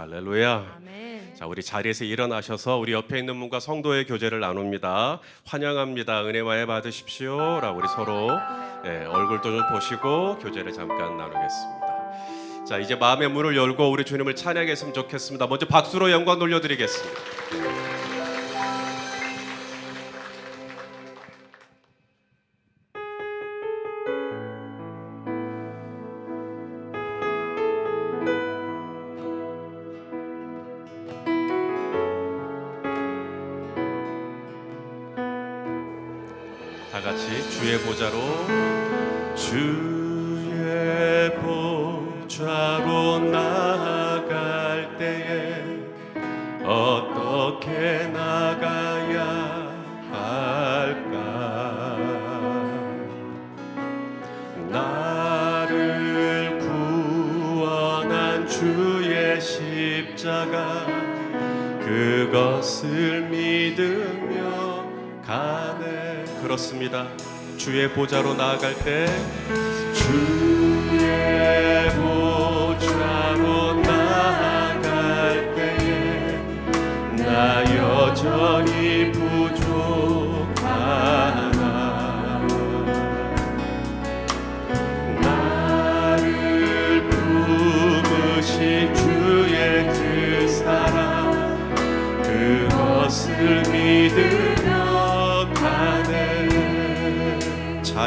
할렐루야. 아멘. 자, 우리 자리에서 일어나셔서 우리 옆에 있는 분과 성도의 교제를 나눕니다. 환영합니다. 은혜 많이 받으십시오. 라고 우리 서로 예, 얼굴도 좀 보시고 교제를 잠깐 나누겠습니다. 자, 이제 마음의 문을 열고 우리 주님을 찬양했으면 좋겠습니다. 먼저 박수로 영광 돌려드리겠습니다. 다 같이 주의 보좌로. 주의 보좌로 나 네. 그렇습니다. 주의 보좌로 나아갈 때 주의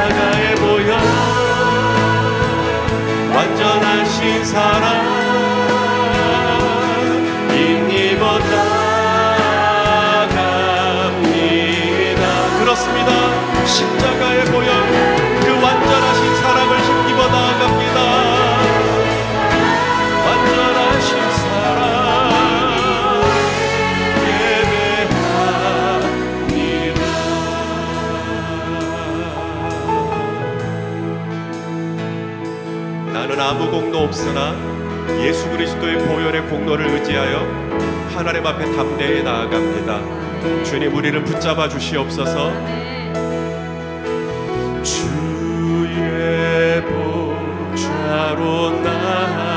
십자가의 보혈 완전하신 사랑 나는 아무 공로 없으나 예수 그리스도의 보혈의 공로를 의지하여 하나님 앞에 담대히 나아갑니다. 주님 우리를 붙잡아 주시옵소서. 주의 보좌로 나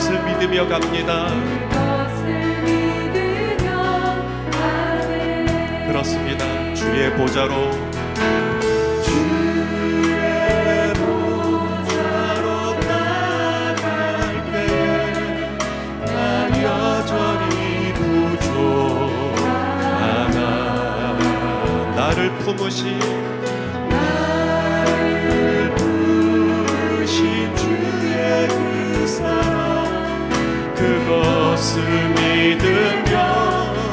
그것을 믿으며 갑니다. 그렇습니다. 주의 보좌로. 나갈 나 여전히 나를 품으신 주의 그 사랑 그것을 믿으며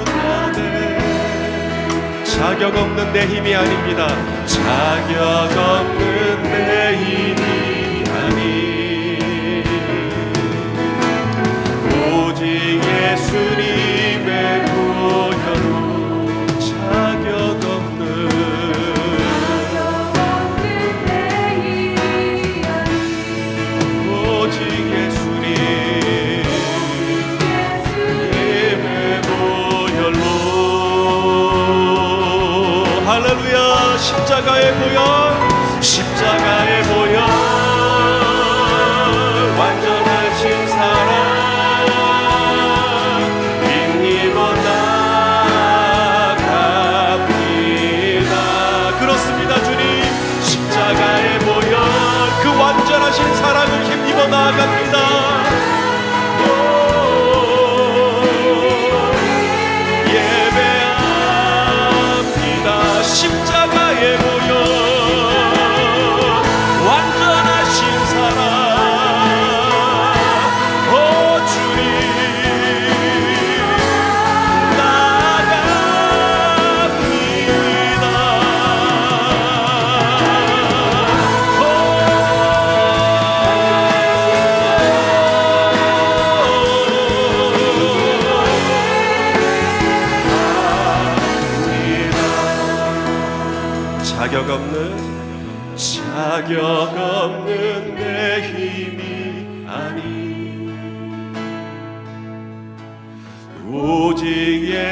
가네 자격 없는 내 힘이 아닙니다. 자격 없는 내 힘이 아닌 오직 예수님 할렐루야. 십자가의 보혈 십자가의 보혈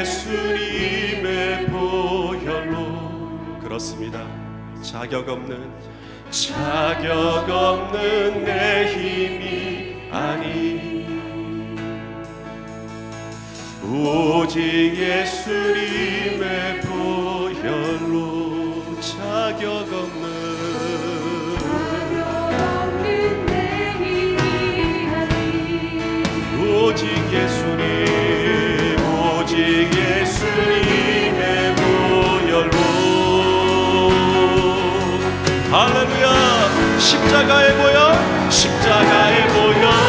예수님의 보혈로. 그렇습니다. 자격 없는 자격 없는 내 힘이 아니. 오직 예수님의 보혈로 자격 없는. 없는 내 힘이 아니. 오직 예수님 할렐루야. 십자가의 보혈 십자가의 보혈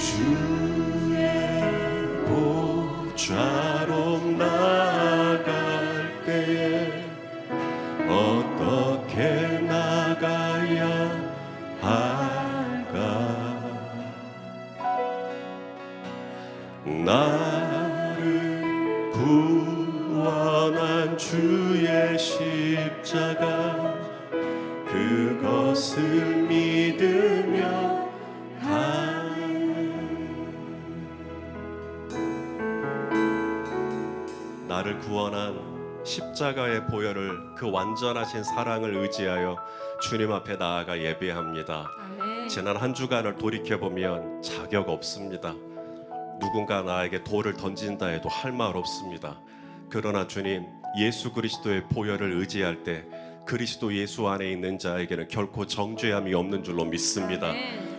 주의 보좌로 나갈 때에 어떻게 나가야 할까? 나를 구원한 주의 십자가 그것을 나를 구원한 십자가의 보혈을 그 완전하신 사랑을 의지하여 주님 앞에 나아가 예배합니다. 아멘 지난 한 주간을 돌이켜 보면 자격 없습니다. 누군가 나에게 돌을 던진다 해도 할 말 없습니다. 그러나 주님 예수 그리스도의 보혈을 의지할 때 그리스도 예수 안에 있는 자에게는 결코 정죄함이 없는 줄로 믿습니다.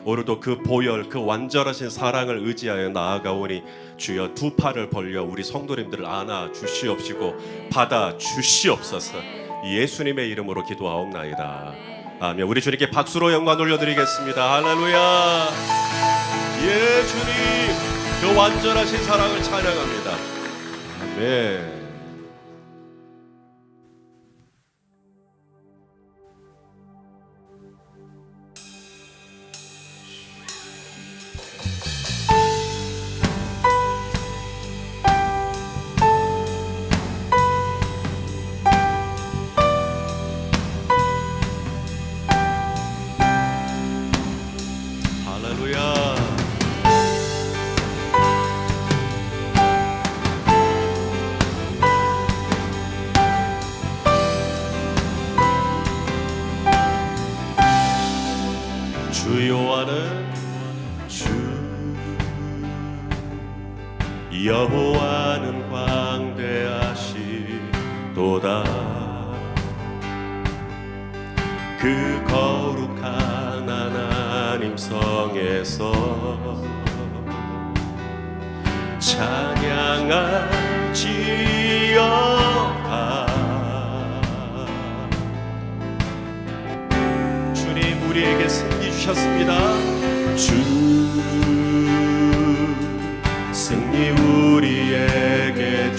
오늘도 그 보혈, 그 완전하신 사랑을 의지하여 나아가오니 주여 두 팔을 벌려 우리 성도님들을 안아 주시옵시고 받아 주시옵소서. 예수님의 이름으로 기도하옵나이다. 아멘. 우리 주님께 박수로 영광 돌려드리겠습니다. 할렐루야. 예, 주님, 그 완전하신 사랑을 찬양합니다. 아멘. 하나님 성에서 찬양할지어다 주님 우리에게 승리 주셨습니다. 주 승리 우리에게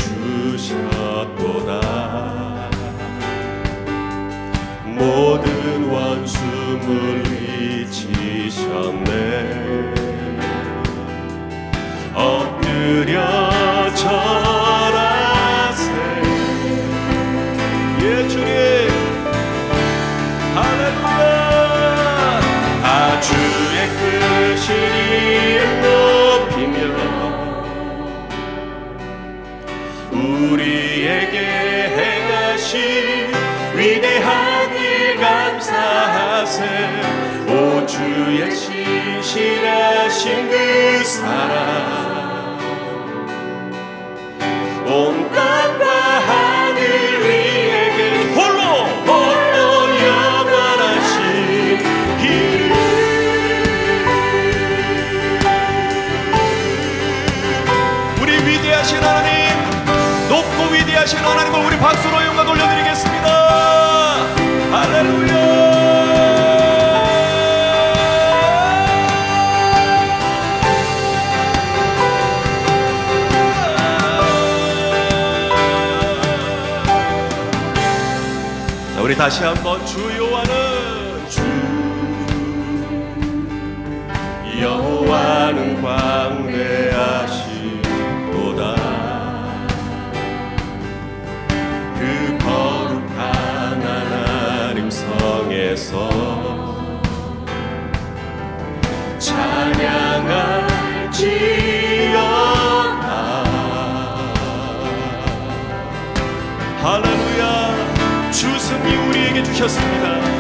주셨도다. 모든 원수 물 신실하신 그 사랑. 온 땅과 하늘 위에 계신 홀로 홀로 영원하신 이름 우리 위대하신 하나님 높고 위대하신 하나님을 우리 박수로 우리 다시 한번 주요하는 주 여호와는 광대하시도다. 그 거룩한 하나님 성에서 찬양할지어다. 우리에게 주셨습니다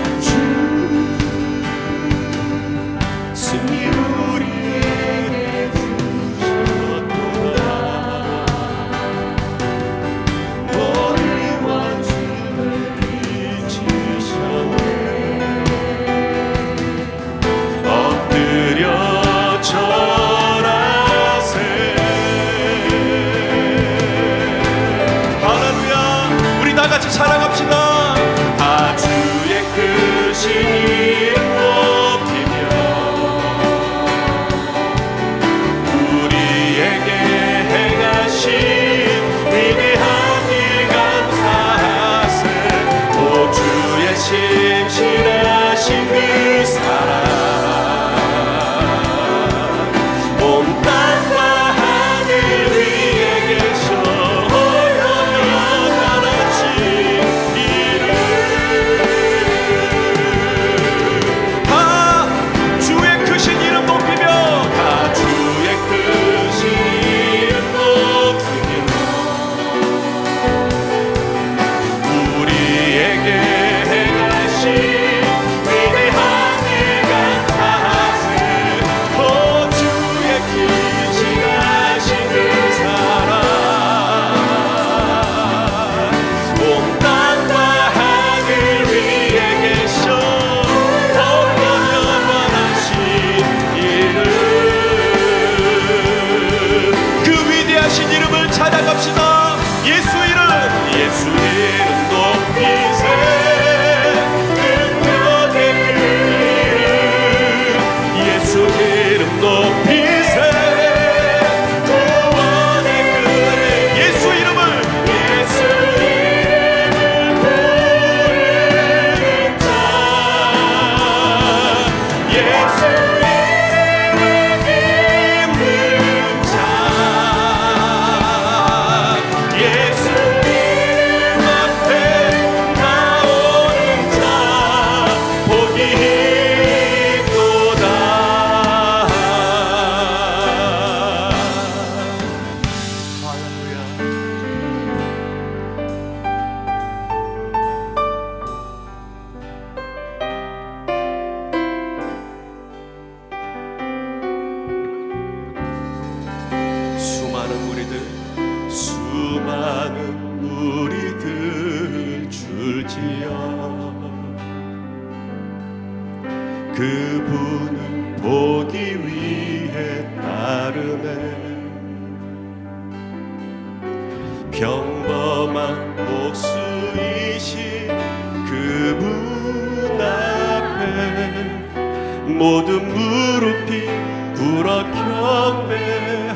그분을 보기 위해 따르네. 평범한 목수이신 그분 앞에 모든 무릎이 꿇어 경배하네.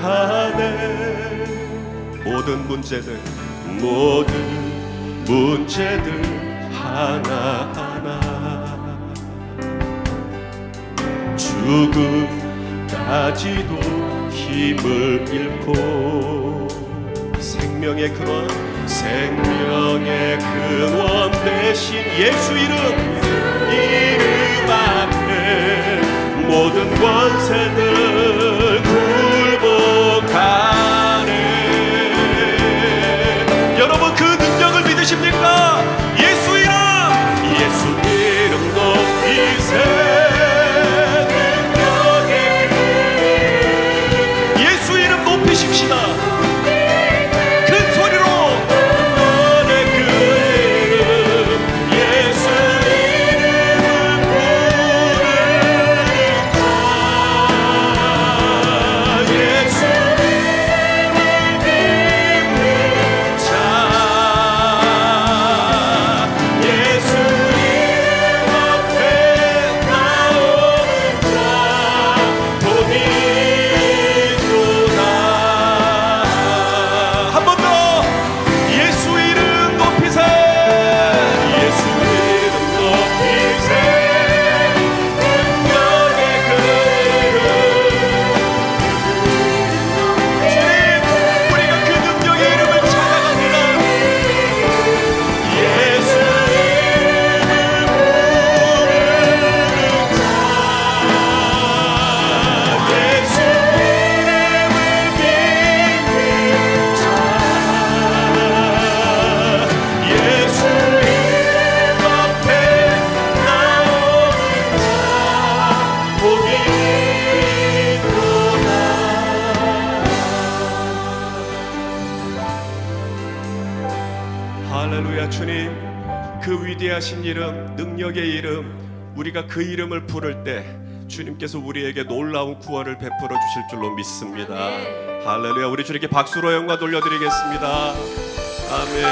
모든 문제들 모든 문제들 하나 죽음까지도 힘을 잃고 생명의 근원 생명의 근원 대신 예수 이름 이름 앞에 모든 권세들 하신 이름 능력의 이름 우리가 그 이름을 부를 때 주님께서 우리에게 놀라운 구원을 베풀어 주실 줄로 믿습니다. 할렐루야. 우리 주님께 박수로 영광 돌려드리겠습니다. 아멘.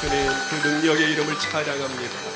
주님 그 능력의 이름을 찬양합니다